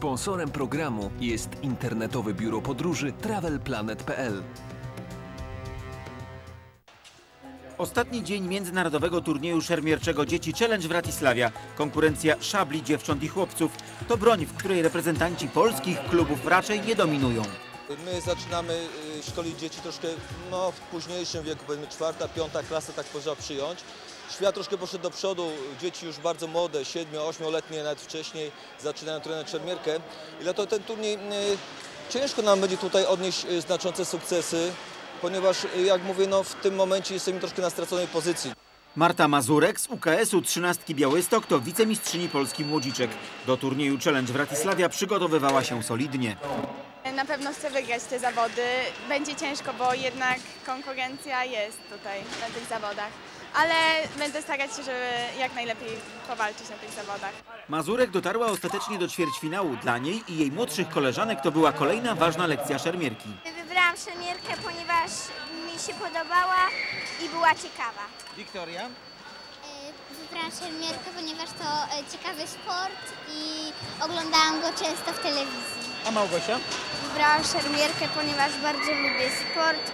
Sponsorem programu jest internetowe biuro podróży travelplanet.pl. Ostatni dzień międzynarodowego turnieju szermierczego dzieci Challenge w Ratisławia. Konkurencja szabli dziewcząt i chłopców to broń, w której reprezentanci polskich klubów raczej nie dominują. My zaczynamy y, szkolić dzieci troszkę no, w późniejszym wieku, powiedzmy czwarta, piąta klasa, tak można przyjąć. Świat troszkę poszedł do przodu, dzieci już bardzo młode, 7-8-letnie, nawet wcześniej zaczynają trenować szermierkę. I dlatego ten turniej, y, ciężko nam będzie tutaj odnieść y, znaczące sukcesy, ponieważ y, jak mówię, no, w tym momencie jesteśmy troszkę na straconej pozycji. Marta Mazurek z UKS-u 13 Białystok to wicemistrzyni Polski Młodziczek. Do turnieju Challenge w Ratisławia przygotowywała się solidnie. Na pewno chcę wygrać te zawody. Będzie ciężko, bo jednak konkurencja jest tutaj na tych zawodach. Ale będę starać się, żeby jak najlepiej powalczyć na tych zawodach. Mazurek dotarła ostatecznie do ćwierćfinału. Dla niej i jej młodszych koleżanek to była kolejna ważna lekcja szermierki. Wybrałam szermierkę, ponieważ mi się podobała i była ciekawa. Wiktoria? Wybrałam szermierkę, ponieważ to e, ciekawy sport i oglądałam go często w telewizji. A Małgosia? Wybrałam szermierkę, ponieważ bardzo lubię sport.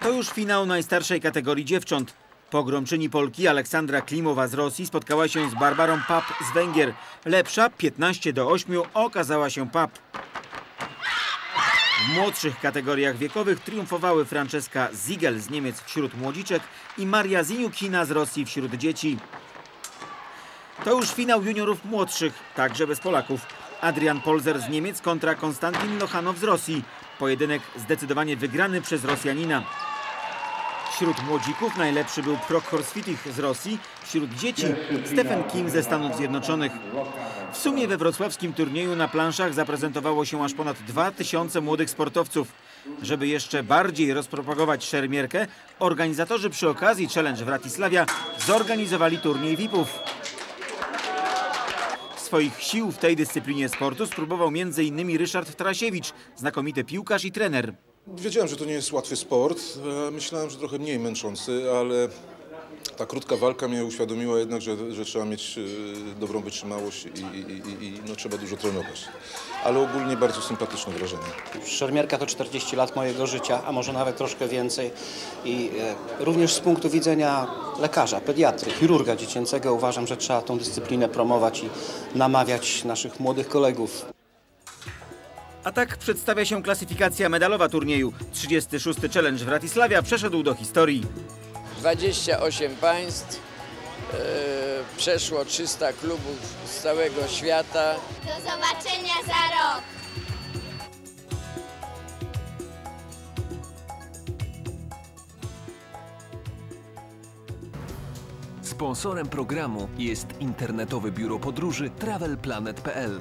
To już finał najstarszej kategorii dziewcząt. Pogromczyni Polki Aleksandra Klimowa z Rosji spotkała się z Barbarą Pap z Węgier. Lepsza 15 do 8 okazała się Pap. W młodszych kategoriach wiekowych triumfowały Franceska Ziegel z Niemiec wśród młodziczek i Maria Ziniukina z Rosji wśród dzieci. To już finał juniorów młodszych, także bez Polaków. Adrian Polzer z Niemiec kontra Konstantin Lochanow z Rosji. Pojedynek zdecydowanie wygrany przez Rosjanina. Wśród młodzików najlepszy był Prokhor Svitich z Rosji, wśród dzieci Stephen Kim ze Stanów Zjednoczonych. W sumie we wrocławskim turnieju na planszach zaprezentowało się aż ponad 2000 młodych sportowców. Żeby jeszcze bardziej rozpropagować szermierkę, organizatorzy przy okazji Challenge w Ratisławia zorganizowali turniej VIP-ów. Swoich sił w tej dyscyplinie sportu spróbował m.in. Ryszard Trasiewicz, znakomity piłkarz i trener. Wiedziałem, że to nie jest łatwy sport. E, Myślałem, że trochę mniej męczący, ale ta krótka walka mnie uświadomiła jednak, że, że trzeba mieć e, dobrą wytrzymałość i, i, i, i no, trzeba dużo trenować. Ale ogólnie bardzo sympatyczne wrażenie. Szermierka to 40 lat mojego życia, a może nawet troszkę więcej. I e, również z punktu widzenia lekarza, pediatry, chirurga dziecięcego uważam, że trzeba tą dyscyplinę promować i namawiać naszych młodych kolegów. A tak przedstawia się klasyfikacja medalowa turnieju. 36. Challenge w Ratisławia przeszedł do historii. 28 państw, e, przeszło 300 klubów z całego świata. Do zobaczenia za rok! Sponsorem programu jest internetowe biuro podróży travelplanet.pl.